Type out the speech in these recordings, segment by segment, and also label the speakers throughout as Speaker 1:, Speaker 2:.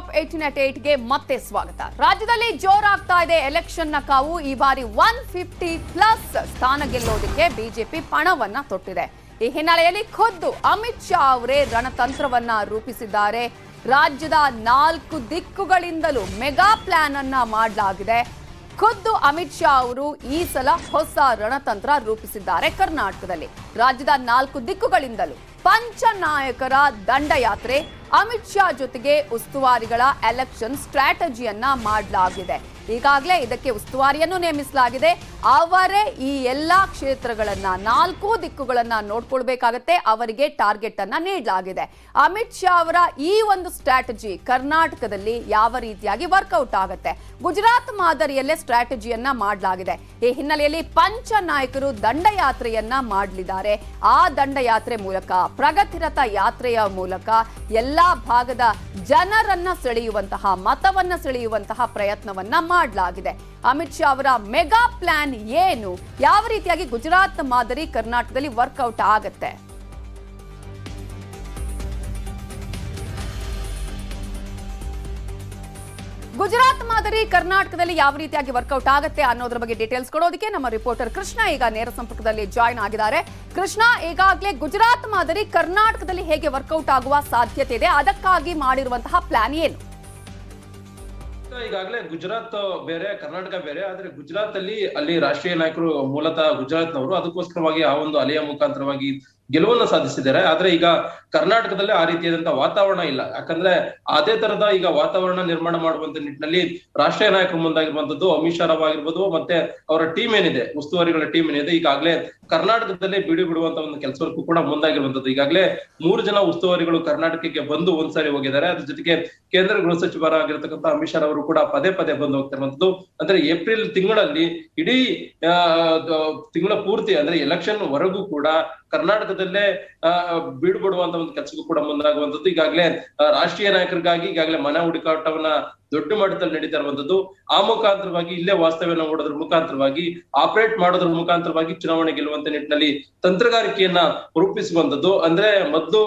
Speaker 1: Top eighteen at ಏಟ್ಗೆ ಮತ್ತೆ ಸ್ವಾಗತ. ರಾಜ್ಯದಲ್ಲಿ ಜೋರಾಗ್ತಾ ಇದೆ ಎಲೆಕ್ಷನ್ನ ಕಾವು. ಈ ಬಾರಿ ಒನ್ ಫಿಫ್ಟಿ ಪ್ಲಸ್ ಸ್ಥಾನ ಗೆಲ್ಲೋದಕ್ಕೆ ಬಿಜೆಪಿ ಪಣವನ್ನ ತೊಟ್ಟಿದೆ. ಈ ಹಿನ್ನೆಲೆಯಲ್ಲಿ ಖುದ್ದು ಅಮಿತ್ ಶಾ ಅವರೇ ರಣತಂತ್ರವನ್ನ ರೂಪಿಸಿದ್ದಾರೆ. ರಾಜ್ಯದ ನಾಲ್ಕು ದಿಕ್ಕುಗಳಿಂದಲೂ ಮೆಗಾ ಪ್ಲಾನ್ ಅನ್ನ ಮಾಡಲಾಗಿದೆ. ಖುದ್ದು ಅಮಿತ್ ಶಾ ಅವರು ಈ ಸಲ ಹೊಸ ರಣತಂತ್ರ ರೂಪಿಸಿದ್ದಾರೆ ಕರ್ನಾಟಕದಲ್ಲಿ. ರಾಜ್ಯದ ನಾಲ್ಕು ದಿಕ್ಕುಗಳಿಂದಲೂ. ಪಂಚನಾಯಕರ ದಂಡಯಾತ್ರೆ. ಅಮಿತ್ ಶಾ ಜೊತೆಗೆ ಉಸ್ತುವಾರಿಗಳ ಎಲೆಕ್ಷನ್ ಸ್ಟ್ರಾಟಜಿಯನ್ನ ಮಾಡಲಾಗಿದೆ. ಈಗಾಗಲೇ ಇದಕ್ಕೆ ಉಸ್ತುವಾರಿಯನ್ನು ನೇಮಿಸಲಾಗಿದೆ. ಅವರೇ ಈ ಎಲ್ಲಾ ಕ್ಷೇತ್ರಗಳನ್ನ, ನಾಲ್ಕು ದಿಕ್ಕುಗಳನ್ನ ನೋಡ್ಕೊಳ್ಬೇಕಾಗತ್ತೆ. ಅವರಿಗೆ ಟಾರ್ಗೆಟ್ ಅನ್ನ ನೀಡಲಾಗಿದೆ. ಅಮಿತ್ ಶಾ ಅವರ ಈ ಒಂದು ಸ್ಟ್ರಾಟಜಿ ಕರ್ನಾಟಕದಲ್ಲಿ ಯಾವ ರೀತಿಯಾಗಿ ವರ್ಕೌಟ್ ಆಗುತ್ತೆ? ಗುಜರಾತ್ ಮಾದರಿಯಲ್ಲೇ ಸ್ಟ್ರಾಟಜಿಯನ್ನ ಮಾಡಲಾಗಿದೆ. ಈ ಹಿನ್ನೆಲೆಯಲ್ಲಿ ಪಂಚ ನಾಯಕರು ದಂಡಯಾತ್ರೆಯನ್ನ ಮಾಡಲಿದ್ದಾರೆ. ಆ ದಂಡಯಾತ್ರೆ ಮೂಲಕ ಪ್ರಗತಿರತ ಯಾತ್ರೆಯ ಮೂಲಕ ಎಲ್ಲ ಭಾಗದ ಜನರನ್ನ ಸೆಳೆಯುವಂತಹ, ಮತವನ್ನ ಸೆಳೆಯುವಂತಹ ಪ್ರಯತ್ನವನ್ನ ಮಾಡಲಾಗಿದೆ. ಅಮಿತ್ ಶಾ ಅವರ ಮೆಗಾ ಪ್ಲಾನ್ ಏನು? ಯಾವ ರೀತಿಯಾಗಿ ಗುಜರಾತ್ ಮಾದರಿ ಕರ್ನಾಟಕದಲ್ಲಿ ವರ್ಕೌಟ್ ಆಗತ್ತೆ? ಗುಜರಾತ್ ಮಾದರಿ ಕರ್ನಾಟಕದಲ್ಲಿ ಯಾವ ರೀತಿಯಾಗಿ ವರ್ಕೌಟ್ ಆಗುತ್ತೆ ಅನ್ನೋದ್ರ ಬಗ್ಗೆ ಡೀಟೇಲ್ಸ್ ಕೊಡೋದಕ್ಕೆ ನಮ್ಮ ರಿಪೋರ್ಟರ್ ಕೃಷ್ಣ ಈಗ ನೇರ ಸಂಪರ್ಕದಲ್ಲಿ ಜಾಯ್ನ್ ಆಗಿದ್ದಾರೆ. ಕೃಷ್ಣ, ಈಗಾಗಲೇ ಗುಜರಾತ್ ಮಾದರಿ ಕರ್ನಾಟಕದಲ್ಲಿ ಹೇಗೆ ವರ್ಕೌಟ್ ಆಗುವ ಸಾಧ್ಯತೆ ಇದೆ? ಅದಕ್ಕಾಗಿ ಮಾಡಿರುವಂತಹ ಪ್ಲಾನ್ ಏನು?
Speaker 2: ಈಗಾಗಲೇ ಗುಜರಾತ್ ಬೇರೆ, ಕರ್ನಾಟಕ ಬೇರೆ, ಆದ್ರೆ ಗುಜರಾತ್ ಅಲ್ಲಿ ಅಲ್ಲಿ ರಾಷ್ಟ್ರೀಯ ನಾಯಕರು ಮೂಲತಃ ಗುಜರಾತ್ನವರು. ಅದಕ್ಕೋಸ್ಕರವಾಗಿ ಆ ಒಂದು ಅಲೆಯ ಮುಖಾಂತರವಾಗಿ ಗೆಲುವನ್ನು ಸಾಧಿಸಿದ್ದಾರೆ. ಆದ್ರೆ ಈಗ ಕರ್ನಾಟಕದಲ್ಲಿ ಆ ರೀತಿಯಾದಂತಹ ವಾತಾವರಣ ಇಲ್ಲ. ಯಾಕಂದ್ರೆ ಅದೇ ತರದ ಈಗ ವಾತಾವರಣ ನಿರ್ಮಾಣ ಮಾಡುವಂತ ನಿಟ್ಟಿನಲ್ಲಿ ರಾಷ್ಟ್ರೀಯ ನಾಯಕರು ಮುಂದಾಗಿರುವಂತದ್ದು ಅಮಿತ್ ಶಾ ಆಗಿರ್ಬೋದು ಮತ್ತೆ ಅವರ ಟೀಮ್ ಏನಿದೆ, ಉಸ್ತುವಾರಿಗಳ ಟೀಮ್ ಏನಿದೆ, ಈಗಾಗಲೇ ಕರ್ನಾಟಕದಲ್ಲಿ ಬಿಡಿ ಬಿಡುವಂತ ಒಂದು ಕೆಲಸಕ್ಕೂ ಕೂಡ ಮುಂದಾಗಿರುವಂತದ್ದು. ಈಗಾಗಲೇ ಮೂರು ಜನ ಉಸ್ತುವಾರಿಗಳು ಕರ್ನಾಟಕಕ್ಕೆ ಬಂದು ಒಂದ್ಸಾರಿ ಹೋಗಿದ್ದಾರೆ. ಅದ್ರ ಜೊತೆಗೆ ಕೇಂದ್ರ ಗೃಹ ಸಚಿವರಾಗಿರ್ತಕ್ಕಂಥ ಅಮಿತ್ ಶಾ ಅವರು ಕೂಡ ಪದೇ ಪದೇ ಬಂದು ಹೋಗ್ತಿರುವಂತದ್ದು ಅಂದ್ರೆ ಏಪ್ರಿಲ್ ತಿಂಗಳಲ್ಲಿ ಇಡೀ ತಿಂಗಳ ಪೂರ್ತಿ, ಅಂದ್ರೆ ಎಲೆಕ್ಷನ್ ವರೆಗೂ ಕೂಡ ಕರ್ನಾಟಕದಲ್ಲೇ, ಆ, ಬೀಡು ಬಿಡುವಂತ ಒಂದು ಕೆಲಸಕ್ಕೂ ಕೂಡ ಮುಂದಾಗುವಂತದ್ದು ಈಗಾಗಲೇ ರಾಷ್ಟ್ರೀಯ ನಾಯಕರಿಗಾಗಿ ಈಗಾಗಲೇ ಮನ ಹುಡುಕಾಟವನ್ನ ದೊಡ್ಡ ಮಟ್ಟದಲ್ಲಿ ನಡೀತಾ ಇರುವಂತದ್ದು, ಆ ಮುಖಾಂತರವಾಗಿ ಇಲ್ಲೇ ವಾಸ್ತವ್ಯನ ಹೂಡೋದ್ರ ಮುಖಾಂತರವಾಗಿ ಆಪರೇಟ್ ಮಾಡೋದ್ರ ಮುಖಾಂತರವಾಗಿ ಚುನಾವಣೆ ಗೆಲ್ಲುವಂತ ನಿಟ್ಟಿನಲ್ಲಿ ತಂತ್ರಗಾರಿಕೆಯನ್ನ ರೂಪಿಸುವಂತದ್ದು. ಅಂದ್ರೆ ಮೊದಲು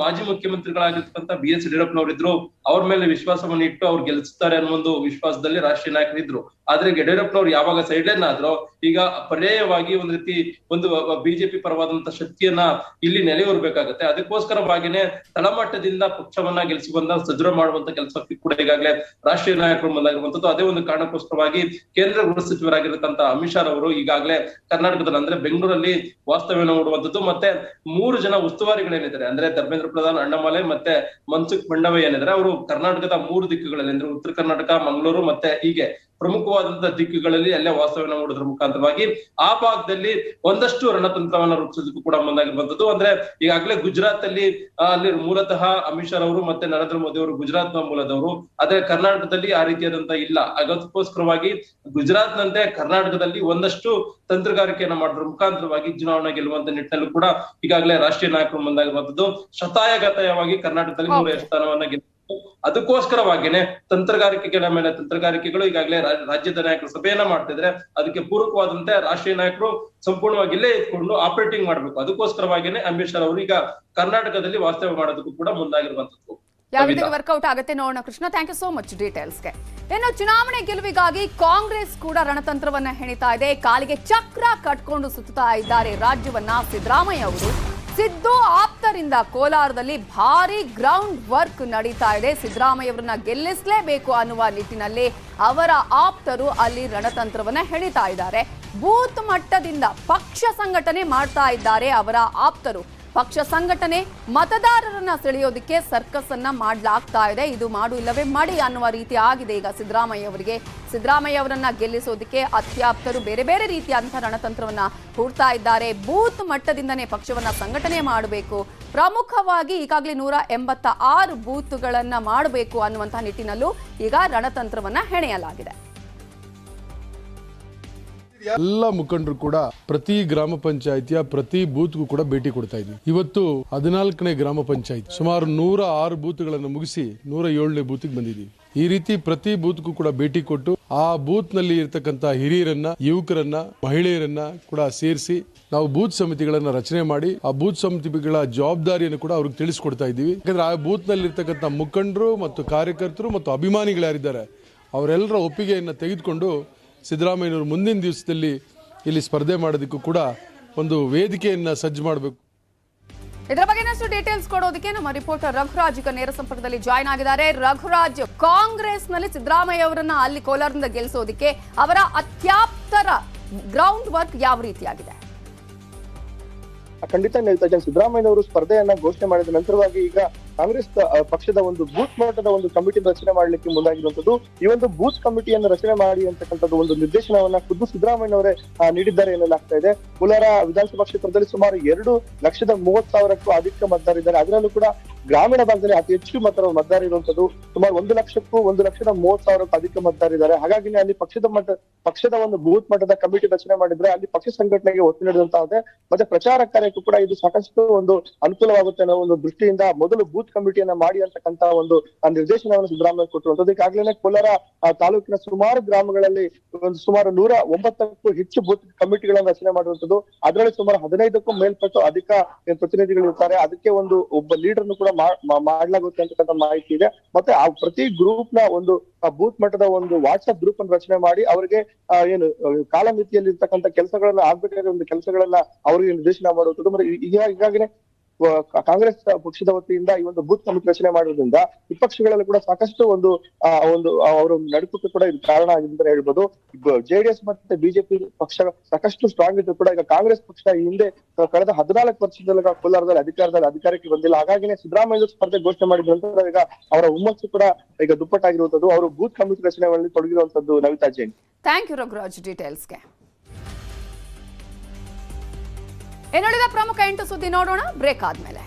Speaker 2: ಮಾಜಿ ಮುಖ್ಯಮಂತ್ರಿಗಳಾಗಿರ್ತಕ್ಕಂಥ ಬಿ ಎಸ್ ಯಡಿಯೂರಪ್ಪನವರಿದ್ರು, ಅವ್ರ ಮೇಲೆ ವಿಶ್ವಾಸವನ್ನು ಇಟ್ಟು ಅವ್ರು ಗೆಲ್ಲಿಸ್ತಾರೆ ಅನ್ನೋ ಒಂದು ವಿಶ್ವಾಸದಲ್ಲಿ ರಾಷ್ಟ್ರೀಯ ನಾಯಕರಿದ್ರು. ಆದ್ರೆ ಯಡಿಯೂರಪ್ಪನವ್ರು ಯಾವಾಗ ಸೈಡ್ ಲೈನ್ ಆದ್ರೋ, ಈಗ ಪರ್ಯಾಯವಾಗಿ ಒಂದ್ ರೀತಿ ಒಂದು ಬಿಜೆಪಿ ಪರವಾದಂತ ಶಕ್ತಿಯನ್ನ ಇಲ್ಲಿ ನೆಲೆಯೂರ್ಬೇಕಾಗತ್ತೆ. ಅದಕ್ಕೋಸ್ಕರವಾಗಿನೇ ತಳಮಟ್ಟದಿಂದ ಪಕ್ಷವನ್ನ ಗೆಲ್ಲಿಸಿ ಬಂದ ಸದೃಢ ಮಾಡುವಂತ ಕೆಲಸಕ್ಕೆ ಕೂಡ ಈಗಾಗಲೇ ರಾಷ್ಟ್ರೀಯ ನಾಯಕರು ಮುಂದಾಗಿರುವಂತದ್ದು ಅದೇ ಒಂದು ಕಾರಣಕ್ಕೋಸ್ಕರವಾಗಿ ಕೇಂದ್ರ ಗೃಹ ಸಚಿವರಾಗಿರ್ತಕ್ಕಂಥ ಅಮಿತ್ ಶಾ ಅವರು ಈಗಾಗಲೇ ಕರ್ನಾಟಕದಲ್ಲಿ ಅಂದ್ರೆ ಬೆಂಗಳೂರಲ್ಲಿ ವಾಸ್ತವ್ಯನ ಹೂಡುವಂತದ್ದು ಮತ್ತೆ ಮೂರು ಜನ ಉಸ್ತುವಾರಿಗಳೇನಿದ್ದಾರೆ ಅಂದ್ರೆ ಧರ್ಮೇಂದ್ರ ಪ್ರಧಾನ್, ಅಣ್ಣಮಾಲೆ ಮತ್ತೆ ಮನ್ಸುಖ್ ಮಂಡವೆ ಏನಿದ್ದಾರೆ, ಅವರು ಕರ್ನಾಟಕದ ಮೂರು ದಿಕ್ಕುಗಳಲ್ಲಿ ಅಂದ್ರೆ ಉತ್ತರ ಕರ್ನಾಟಕ, ಮಂಗಳೂರು ಮತ್ತೆ ಹೀಗೆ ಪ್ರಮುಖವಾದಂತಹ ದಿಕ್ಕುಗಳಲ್ಲಿ ಅಲ್ಲೇ ವಾಸ್ತವ್ಯನ ಹೂಡೋದ್ರ ಮುಖಾಂತರವಾಗಿ ಆ ಭಾಗದಲ್ಲಿ ಒಂದಷ್ಟು ರಣತಂತ್ರವನ್ನ ರೂಪಿಸೋದಕ್ಕೂ ಕೂಡ ಮುಂದಾಗಿರುವಂತದ್ದು ಅಂದ್ರೆ ಈಗಾಗಲೇ ಗುಜರಾತ್ ಅಲ್ಲಿ ಅಲ್ಲಿ ಮೂಲತಃ ಅಮಿತ್ ಶಾ ಅವರು ಮತ್ತೆ ನರೇಂದ್ರ ಮೋದಿ ಅವರು ಗುಜರಾತ್ನ ಮೂಲದವರು. ಆದ್ರೆ ಕರ್ನಾಟಕದಲ್ಲಿ ಆ ರೀತಿಯಾದಂತಹ ಇಲ್ಲ. ಅದಕ್ಕೋಸ್ಕರವಾಗಿ ಗುಜರಾತ್ ನಂತೆ ಕರ್ನಾಟಕದಲ್ಲಿ ಒಂದಷ್ಟು ತಂತ್ರಗಾರಿಕೆಯನ್ನ ಮಾಡೋದ್ರ ಮುಖಾಂತರವಾಗಿ ಚುನಾವಣೆ ಗೆಲ್ಲುವಂತ ನಿಟ್ಟಿನಲ್ಲೂ ಕೂಡ ಈಗಾಗಲೇ ರಾಷ್ಟ್ರೀಯ ನಾಯಕರು ಮುಂದಾಗಿರುವಂತದ್ದು ಶತಾಯಗತಾಯವಾಗಿ ಕರ್ನಾಟಕದಲ್ಲಿ ಮೂರನೇ ಸ್ಥಾನವನ್ನ ಗೆದ್ದು ಅದಕ್ಕೋಸ್ಕರವಾಗಿನೇ ತಂತ್ರಗಾರಿಕೆಗಳ ಮೇಲೆ ತಂತ್ರಗಾರಿಕೆಗಳು ಈಗಾಗಲೇ ರಾಜ್ಯದ ನಾಯಕರು ಸಭೆಯನ್ನ ಮಾಡ್ತಿದ್ರೆ ಅದಕ್ಕೆ ಪೂರಕವಾದಂತೆ ರಾಷ್ಟ್ರೀಯ ನಾಯಕರು ಸಂಪೂರ್ಣವಾಗಿ ಇಲ್ಲೇ ಇದ್ಕೊಂಡು ಆಪರೇಟಿಂಗ್ ಮಾಡ್ಬೇಕು. ಅದಕ್ಕೋಸ್ಕರವಾಗಿನೇ ಅಮಿತ್ ಶಾ ಅವರು ಈಗ ಕರ್ನಾಟಕದಲ್ಲಿ ವಾಸ್ತವ್ಯ ಮಾಡೋದಕ್ಕೂ ಕೂಡ ಮುಂದಾಗಿರುವಂತದ್ದು
Speaker 1: ಯಾವ ರೀತಿ ವರ್ಕೌಟ್ ಆಗುತ್ತೆ ನೋಡೋಣ Krishna. Thank you so much ಡೀಟೇಲ್ಸ್ಗೆ ಇನ್ನು ಚುನಾವಣೆ ಗೆಲುವಿಗಾಗಿ ಕಾಂಗ್ರೆಸ್ ಕೂಡ ರಣತಂತ್ರವನ್ನ ಹೆಣಿತಾ ಇದೆ. ಕಾಲಿಗೆ ಚಕ್ರ ಕಟ್ಕೊಂಡು ಸುತ್ತಾ ಇದ್ದಾರೆ ರಾಜ್ಯವನ್ನ ಸಿದ್ದರಾಮಯ್ಯ ಅವರು. ಸಿದ್ದು ಆಪ್ತರಿಂದ ಕೋಲಾರದಲ್ಲಿ ಭಾರಿ ಗ್ರೌಂಡ್ ವರ್ಕ್ ನಡೀತಾ ಇದೆ. ಸಿದ್ದರಾಮಯ್ಯವರನ್ನ ಗೆಲ್ಲಿಸಲೇಬೇಕು ಅನ್ನುವ ನಿಟ್ಟಿನಲ್ಲಿ ಅವರ ಆಪ್ತರು ಅಲ್ಲಿ ರಣತಂತ್ರವನ್ನ ಹೇಳಿತಾ ಇದ್ದಾರೆ. ಬೂತ್ ಮಟ್ಟದಿಂದ ಪಕ್ಷ ಸಂಘಟನೆ ಮಾಡ್ತಾ ಇದ್ದಾರೆ ಅವರ ಆಪ್ತರು. ಪಕ್ಷ ಸಂಘಟನೆ ಮತದಾರರನ್ನ ಸೆಳೆಯೋದಿಕ್ಕೆ ಸರ್ಕಸ್ ಅನ್ನ ಮಾಡ್ಲಾಗ್ತಾ ಇದೆ. ಇದು ಮಾಡು ಇಲ್ಲವೇ ಮಾಡಿ ಅನ್ನುವ ರೀತಿ ಆಗಿದೆ ಈಗ ಸಿದ್ದರಾಮಯ್ಯ ಅವರಿಗೆ. ಸಿದ್ದರಾಮಯ್ಯ ಅವರನ್ನ ಗೆಲ್ಲಿಸೋದಕ್ಕೆ ಅತ್ಯಾಪ್ತರು ಬೇರೆ ಬೇರೆ ರೀತಿಯಾದಂತಹ ರಣತಂತ್ರವನ್ನ ಹೂಡ್ತಾ ಇದ್ದಾರೆ. ಬೂತ್ ಮಟ್ಟದಿಂದನೇ ಪಕ್ಷವನ್ನ ಸಂಘಟನೆ ಮಾಡಬೇಕು. ಪ್ರಮುಖವಾಗಿ ಈಗಾಗಲೇ ನೂರ ಎಂಬತ್ತ ಆರು ಬೂತ್ಗಳನ್ನ ಮಾಡಬೇಕು ಅನ್ನುವಂತಹ ನಿಟ್ಟಿನಲ್ಲೂ ಈಗ ರಣತಂತ್ರವನ್ನ ಹೆಣೆಯಲಾಗಿದೆ.
Speaker 3: ಎಲ್ಲ ಮುಖಂಡರು ಕೂಡ ಪ್ರತಿ ಗ್ರಾಮ ಪಂಚಾಯಿತಿಯ ಪ್ರತಿ ಬೂತ್ಗೂ ಕೂಡ ಭೇಟಿ ಕೊಡ್ತಾ ಇದ್ವಿ. ಇವತ್ತು ಹದಿನಾಲ್ಕನೇ ಗ್ರಾಮ ಪಂಚಾಯತ್ ಸುಮಾರು ನೂರ ಆರು ಬೂತ್ಗಳನ್ನು ಮುಗಿಸಿ ನೂರ ಏಳನೇ ಬೂತ್ಗೆ ಬಂದಿದ್ದೀವಿ ಈ ರೀತಿ ಪ್ರತಿ ಬೂತ್ಗೂ ಕೂಡ ಭೇಟಿ ಕೊಟ್ಟು ಆ ಬೂತ್ನಲ್ಲಿ ಇರ್ತಕ್ಕಂಥ ಹಿರಿಯರನ್ನ, ಯುವಕರನ್ನ, ಮಹಿಳೆಯರನ್ನ ಕೂಡ ಸೇರಿಸಿ ನಾವು ಬೂತ್ ಸಮಿತಿಗಳನ್ನ ರಚನೆ ಮಾಡಿ ಆ ಬೂತ್ ಸಮಿತಿಗಳ ಜವಾಬ್ದಾರಿಯನ್ನು ಕೂಡ ಅವ್ರಿಗೆ ತಿಳಿಸ್ಕೊಡ್ತಾ ಇದ್ದೀವಿ. ಯಾಕಂದ್ರೆ ಆ ಬೂತ್ನಲ್ಲಿ ಮುಖಂಡರು ಮತ್ತು ಕಾರ್ಯಕರ್ತರು ಮತ್ತು ಅಭಿಮಾನಿಗಳು ಯಾರಿದ್ದಾರೆ, ಅವರೆಲ್ಲರ ಒಪ್ಪಿಗೆಯನ್ನು ತೆಗೆದುಕೊಂಡು ಸಿದ್ದರಾಮಯ್ಯನವರು ಮುಂದಿನ ದಿವಸದಲ್ಲಿ ಇಲ್ಲಿ ಸ್ಪರ್ಧೆ ಮಾಡೋದಕ್ಕೂ ಕೂಡ ಒಂದು ವೇದಿಕೆಯನ್ನ ಸಜ್ಜು ಮಾಡಬೇಕು.
Speaker 1: ಇದರ ಬಗ್ಗೆ ಇನ್ನಷ್ಟು ಡೀಟೇಲ್ಸ್ ಕೊಡೋದಕ್ಕೆ ನಮ್ಮ ರಿಪೋರ್ಟರ್ ರಘುರಾಜ್ ಈಗ ನೇರ ಸಂಪರ್ಕದಲ್ಲಿ ಜಾಯ್ನ್ ಆಗಿದ್ದಾರೆ. ರಘುರಾಜ್ ಕಾಂಗ್ರೆಸ್ನಲ್ಲಿ ಸಿದ್ದರಾಮಯ್ಯ ಅವರನ್ನ ಅಲ್ಲಿ ಕೋಲಾರದಿಂದ ಗೆಲ್ಲಿಸೋದಕ್ಕೆ ಅವರ ಅತ್ಯಾಪ್ತರ ಗ್ರೌಂಡ್ ವರ್ಕ್ ಯಾವ ರೀತಿಯಾಗಿದೆ?
Speaker 4: ಖಂಡಿತ ಸಿದ್ದರಾಮಯ್ಯ ಅವರು ಸಿದ್ದರಾಮಯ್ಯನವರು ಸ್ಪರ್ಧೆಯನ್ನ ಘೋಷಣೆ ಮಾಡಿದ ನಂತರವಾಗಿ ಈಗ ಕಾಂಗ್ರೆಸ್ ಪಕ್ಷದ ಒಂದು ಬೂತ್ ಮಟ್ಟದ ಒಂದು ಕಮಿಟಿ ರಚನೆ ಮಾಡಲಿಕ್ಕೆ ಮುಂದಾಗಿರುವಂತದ್ದು ಈ ಒಂದು ಬೂತ್ ಕಮಿಟಿಯನ್ನು ರಚನೆ ಮಾಡಿ ಅಂತಕ್ಕಂಥದ್ದು ಒಂದು ನಿರ್ದೇಶನವನ್ನ ಖುದ್ದು ಸಿದ್ದರಾಮಯ್ಯ ಅವರೇ ನೀಡಿದ್ದಾರೆ ಎನ್ನಲಾಗ್ತಾ ಇದೆ. ಕೋಲಾರ ವಿಧಾನಸಭಾ ಕ್ಷೇತ್ರದಲ್ಲಿ ಸುಮಾರು ಎರಡು ಲಕ್ಷದ ಮೂವತ್ ಸಾವಿರಕ್ಕೂ ಅಧಿಕ ಮತದಾರಿದ್ದಾರೆ ಅದರಲ್ಲೂ ಕೂಡ ಗ್ರಾಮೀಣ ಭಾಗದಲ್ಲಿ ಅತಿ ಹೆಚ್ಚು ಮತ ಮತದಾರ ಇರುವಂತದ್ದು ಸುಮಾರು ಒಂದು ಲಕ್ಷಕ್ಕೂ ಒಂದು ಲಕ್ಷದ ಮೂವತ್ ಸಾವಿರಕ್ಕೂ ಅಧಿಕ ಮತದಾರಿದ್ದಾರೆ ಹಾಗಾಗಿ ಅಲ್ಲಿ ಪಕ್ಷದ ಮಟ್ಟ, ಪಕ್ಷದ ಒಂದು ಬೂತ್ ಮಟ್ಟದ ಕಮಿಟಿ ರಚನೆ ಮಾಡಿದ್ರೆ ಅಲ್ಲಿ ಪಕ್ಷ ಸಂಘಟನೆಗೆ ಒತ್ತು ನೀಡಿದಂತಾಗುತ್ತೆ ಮತ್ತೆ ಪ್ರಚಾರ ಕಾರ್ಯಕ್ಕೂ ಕೂಡ ಇದು ಸಾಕಷ್ಟು ಒಂದು ಅನುಕೂಲವಾಗುತ್ತೆ ಅನ್ನೋ ಒಂದು ದೃಷ್ಟಿಯಿಂದ ಮೊದಲು ಬೂತ್ ಕಮಿಟಿಯನ್ನ ಮಾಡಿ ಅಂತಕ್ಕಂತ ಒಂದು ನಿರ್ದೇಶನವನ್ನು ಸಿದ್ದರಾಮಯ್ಯ ಕೊಟ್ಟಿರುವಂತದ್ದು ಈಗಾಗಲೇ ಕೋಲಾರ ತಾಲೂಕಿನ ಸುಮಾರು ಗ್ರಾಮಗಳಲ್ಲಿ ಒಂದು ಸುಮಾರು ನೂರ ಒಂಬತ್ತಕ್ಕೂ ಹೆಚ್ಚು ಬೂತ್ ಕಮಿಟಿಗಳನ್ನು ರಚನೆ ಮಾಡುವಂತದ್ದು ಅದರಲ್ಲಿ ಸುಮಾರು ಹದಿನೈದಕ್ಕೂ ಮೇಲ್ಪಟ್ಟು ಅಧಿಕ ಪ್ರತಿನಿಧಿಗಳು ಇರ್ತಾರೆ ಅದಕ್ಕೆ ಒಂದು ಒಬ್ಬ ಲೀಡರ್ ಕೂಡ ಮಾಡ್ಲಾಗುತ್ತೆ ಅಂತಕ್ಕಂಥ ಮಾಹಿತಿ ಇದೆ. ಮತ್ತೆ ಆ ಪ್ರತಿ ಗ್ರೂಪ್ನ ಒಂದು ಬೂತ್ ಮಟ್ಟದ ಒಂದು ವಾಟ್ಸ್ಆಪ್ ಗ್ರೂಪ್ ಅನ್ನು ರಚನೆ ಮಾಡಿ ಅವರಿಗೆ ಏನು ಕಾಲಮಿತಿಯಲ್ಲಿ ಇರ್ತಕ್ಕಂಥ ಕೆಲಸಗಳನ್ನ ಆಗ್ಬೇಕಾದ್ರೆ ಒಂದು ಕೆಲಸಗಳನ್ನ ಅವರಿಗೆ ನಿರ್ದೇಶನ ಮಾಡುವಂಥದ್ದು ಮತ್ತೆ ಈಗ ಈಗಾಗಲೇ ಕಾಂಗ್ರೆಸ್ ಪಕ್ಷದ ವತಿಯಿಂದ ಈ ಒಂದು ಬೂತ್ ಕಮಿಟಿ ರಚನೆ ಮಾಡೋದ್ರಿಂದ ವಿಪಕ್ಷಗಳಲ್ಲಿ ಕೂಡ ಸಾಕಷ್ಟು ಒಂದು ಒಂದು ಅವರ ನಡುಕಕ್ಕೆ ಕೂಡ ಇದು ಕಾರಣ ಆಗಿದೆ ಅಂತ ಹೇಳ್ಬೋದು. ಜೆಡಿಎಸ್ ಮತ್ತೆ ಬಿಜೆಪಿ ಪಕ್ಷ ಸಾಕಷ್ಟು ಸ್ಟ್ರಾಂಗ್ ಇದ್ರು ಕೂಡ ಈಗ ಕಾಂಗ್ರೆಸ್ ಪಕ್ಷ ಈ ಹಿಂದೆ ಕಳೆದ ಹದಿನಾಲ್ಕು ವರ್ಷದಲ್ಲಿ ಕೋಲಾರದಲ್ಲಿ ಅಧಿಕಾರದಲ್ಲಿ ಅಧಿಕಾರಕ್ಕೆ ಬಂದಿಲ್ಲ. ಹಾಗಾಗಿನೇ ಸಿದ್ದರಾಮಯ್ಯ ಸ್ಪರ್ಧೆ ಘೋಷಣೆ ಮಾಡಿದ ನಂತರ ಈಗ ಅವರ ಹುಮ್ಮಸ್ಸು ಕೂಡ ಈಗ ದುಪ್ಪಟ್ಟಾಗಿರುವಂತದ್ದು. ಅವರು ಬೂತ್ ಕಮಿಟಿ ರಚನೆಯಲ್ಲಿ ತೊಡಗಿರುವಂತದ್ದು ನವಿತಾ ಜೈನ್.
Speaker 1: ಥ್ಯಾಂಕ್ ಯು ರಘುರಾಜ್ ಡೀಟೇಲ್ಸ್ಗೆ ಇನ್ನುಳಿದ ಪ್ರಮುಖ ಎಂಟು ಸುದ್ದಿ ನೋಡೋಣ. ಬ್ರೇಕ್ ಆದ್ಮೇಲೆ.